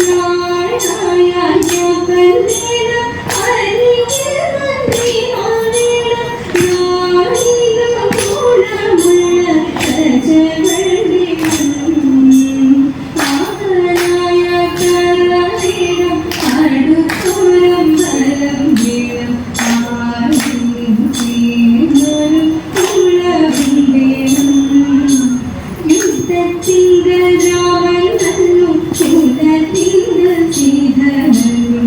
നാരായണ പല്ലന അരികെ വന്നേ ശിഖരങ്ങൾ